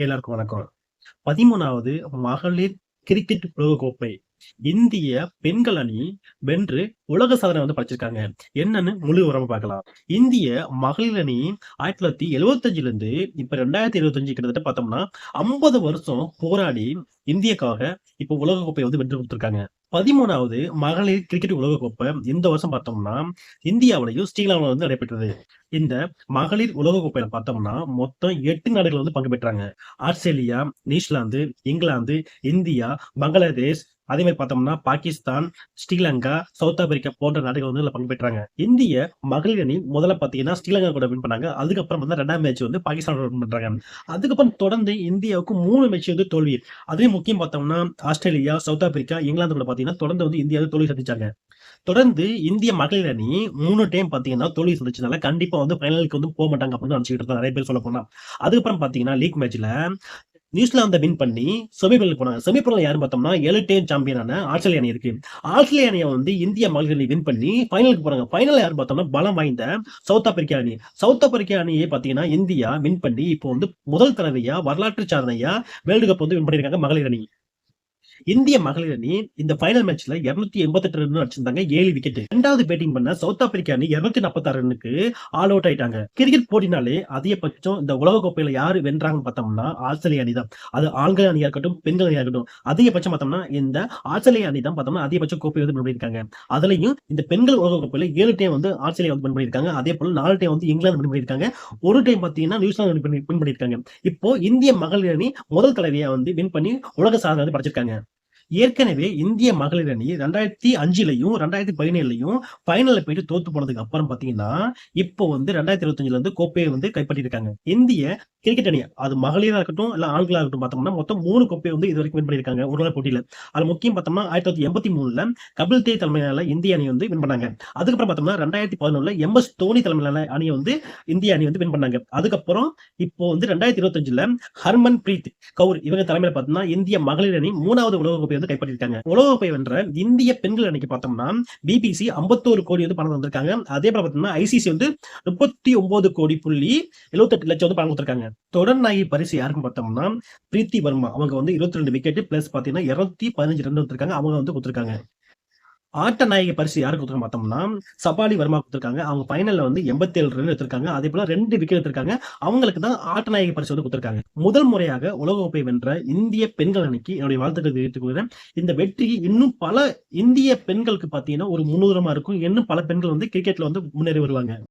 எல்லாருக்கும் வணக்கம். பதிமூணாவது மகளிர் கிரிக்கெட் உலகக்கோப்பை. இந்திய பெண்கள் அணி வென்று உலக சாதனை வந்து படைச்சிருக்காங்க. என்னன்னு முழு விவரமா பார்க்கலாம். இந்திய மகளிர் அணி ஆயிரத்தி தொள்ளாயிரத்தி எழுவத்தஞ்சுல இருந்து இப்ப ரெண்டாயிரத்தி இருபத்தஞ்சு கிட்டத்தட்ட பார்த்தோம்னா ஐம்பது வருஷம் போராடி இந்தியக்காக இப்ப உலகக்கோப்பை வந்து வென்று கொடுத்துருக்காங்க. பதிமூணாவது மகளிர் கிரிக்கெட் உலகக்கோப்பை இந்த வருஷம் பார்த்தோம்னா இந்தியாவிலையும் ஸ்ரீலங்காவிலும் வந்து நடைபெற்றது. இந்த மகளிர் உலகக்கோப்பையில பார்த்தோம்னா மொத்தம் எட்டு நாடுகள் வந்து பங்கு பெற்றாங்க. Australia New Zealand England India Bangladesh அதே மாதிரி பார்த்தோம்னா பாகிஸ்தான் ஸ்ரீலங்கா சவுத் ஆப்பிரிக்கா போன்ற நாடுகள் வந்து இதில் பங்கு பெற்றாங்க. இந்திய மகளிர் அணி முதல்ல பார்த்தீங்கன்னா ஸ்ரீலங்கா கூட வின் பண்ணாங்க. அதுக்கப்புறம் வந்து ரெண்டாம் மேட்ச் வந்து பாகிஸ்தான் வின் பண்றாங்க. அதுக்கப்புறம் தொடர்ந்து இந்தியாவுக்கு மூணு மேட்ச் வந்து தோல்வி. அதே முக்கியம் பார்த்தோம்னா ஆஸ்திரேலியா சவுத் ஆப்பிரிக்கா இங்கிலாந்து கூட பார்த்தீங்கன்னா தொடர்ந்து வந்து இந்தியாவில் தோல்வி சந்திச்சாங்க. தொடர்ந்து இந்திய மகளிர் அணி மூணு டைம் பார்த்தீங்கன்னா தோல்வி சந்திச்சதுனால கண்டிப்பா வந்து ஃபைனலுக்கு வந்து போக மாட்டாங்க அப்படின்னு நினச்சிக்கிட்டு இருந்தாங்க நிறைய பேர் சொல்ல போனா. அதுக்கப்புறம் பார்த்தீங்கன்னா லீக் மேட்ச்ல நியூசிலாந்தை வின் பண்ணி செமிஃபைனல் போனாங்க செமிஃபைனல் யாரும் பார்த்தோம்னா ஏழு டைம் சாம்பியனான ஆஸ்திரேலிய அணி இருக்கு. ஆஸ்திரேலிய அணியை வந்து இந்திய மகளிர் அணி வின் பண்ணி ஃபைனலுக்கு போறாங்க. ஃபைனல் யாரும் பார்த்தோம்னா பலம் வாய்ந்த சவுத் ஆப்பிரிக்கா அணி. சவுத் ஆப்பிரிக்கா அணியை பார்த்தீங்கன்னா இந்தியா வின் பண்ணி இப்போ வந்து முதல் தடவையா வரலாற்று சாதனையா வேர்ல்டு கப் வந்து வின் பண்ணியிருக்காங்க மகளிர் அணி. இந்திய மகளிர் அணி இந்த ஃபைனல் மேட்ச்ல இருநூத்தி எண்பத்தெட்டு ரன் அடிச்சிருந்தாங்க ஏழு விக்கெட் ரெண்டாவது பேட்டிங் பண்ண சவுத் ஆப்பிரிக்கா அணி இருநூத்தி நாற்பத்தாறு ரன்னுக்கு ஆல் அவுட் ஆயிட்டாங்க. கிரிக்கெட் போட்டினாலே அதிகபட்சம் இந்த உலக கோப்பையில யாரு வென்றாங்கன்னு பார்த்தோம்னா ஆஸ்திரேலிய அணி தான். அது ஆண்கள் அணியா இருக்கட்டும் பெண்கள் அணியா இருக்கட்டும். அதிகபட்சம் பார்த்தோம்னா இந்த ஆஸ்திரேலியா அணி தான் பார்த்தோம்னா அதிகபட்சம் கோப்பை வந்து பண்ணியிருக்காங்க. அதுலயும் இந்த பெண்கள் உலக கோப்பையில ஏழு டைம் வந்து ஆஸ்திரேலியா வந்து பண்ணியிருக்காங்க. அதே போல நாலு டைம் வந்து இங்கிலாந்து வின் பண்ணியிருக்காங்க. ஒரு டைம் பார்த்தீங்கன்னா நியூசிலாந்து வின் பண்ணியிருக்காங்க. இப்போ இந்திய மகளிர் அணி முதல் தலைவியா வந்து வின் பண்ணி உலக சாதனை வந்து படைச்சிருக்காங்க. ஏற்கனவே இந்திய மகளிர் அணி ரெண்டாயிரத்தி அஞ்சுலையும் ரெண்டாயிரத்தி பதினேழுலயும் ஃபைனல்ல போயிட்டு தோத்து போனதுக்கு அப்புறம் பாத்தீங்கன்னா இப்போ வந்து ரெண்டாயிரத்தி இருபத்தஞ்சுல இருந்து கோப்பையை வந்து கைப்பற்றிருக்காங்க. இந்திய கிரிக்கெட் அணி அது மகளிரா இருக்கட்டும் இல்ல ஆண்களா இருக்கட்டும் பார்த்தோம்னா மொத்தம் மூணு கோப்பையை வந்து இது வரைக்கும் வின் பண்ணிருக்காங்க ஒரு நாள் போட்டியில. அது முக்கியம் பார்த்தோம்னா ஆயிரத்தி தொள்ளாயிரத்தி எண்பத்தி மூணுல கபில் தேவ் தலைமையில இந்திய அணி வந்து வின் பண்ணாங்க. அதுக்கப்புறம் பார்த்தோம்னா ரெண்டாயிரத்தி பதினொன்னுல எம் எஸ் தோனி தலைமையிலான அணியை வந்து இந்திய அணி வந்து வின் பண்ணாங்க. அதுக்கப்புறம் இப்போ வந்து ரெண்டாயிரத்தி இருபத்தஞ்சுல ஹர்மன் பிரீத் கவுர் இவங்க தலைமையில பார்த்தோம்னா இந்திய மகளிர் அணி மூணாவது உலக கோப்பை வந்து கைப்பற்றிருக்காங்க. உலக வென்ற இந்திய பெண்கள் அன்னைக்கு பார்த்தோம்னா பிபிசி 51 கோடி வந்து பணம் வந்திருக்காங்க அதே போல பார்த்தோம்னா ஐசிசி வந்து முப்பத்தி ஒன்பது கோடி புள்ளி எழுபத்தெட்டு லட்சம் வந்து பணம் கொடுத்திருக்காங்க. தொடர்நாயகி பரிசு யாருக்கும் பார்த்தோம்னா பிரீத்தி வர்மா. அவங்க வந்து இருபத்தி ரெண்டு விக்கெட் பிளஸ் பாத்தீங்கன்னா இருநூத்தி பதினஞ்சு ரன் கொடுத்திருக்காங்க. அவங்க வந்து கொடுத்திருக்காங்க. ஆட்ட நாயகி பரிசு யாருக்கு கொடுத்துருக்க பார்த்தோம்னா சபாலி வர்மா கொடுத்துருக்காங்க. அவங்க ஃபைனல்ல வந்து எண்பத்தி ஏழு ரன் எடுத்திருக்காங்க. அதே போல ரெண்டு விக்கெட் எடுத்திருக்காங்க. அவங்களுக்கு தான் ஆட்ட நாயகி பரிசு வந்து கொடுத்திருக்காங்க. முதல் முறையாக உலகக்கோப்பை வென்ற இந்திய பெண்கள் அணிக்கு என்னுடைய வாழ்த்துக்கள் தெரிவித்துக் கொள்கிறேன். இந்த வெற்றி இன்னும் பல இந்திய பெண்களுக்கு பார்த்தீங்கன்னா ஒரு முன்னுதரமா இருக்கும். இன்னும் பல பெண்கள் வந்து கிரிக்கெட்ல வந்து முன்னேறி வருவாங்க.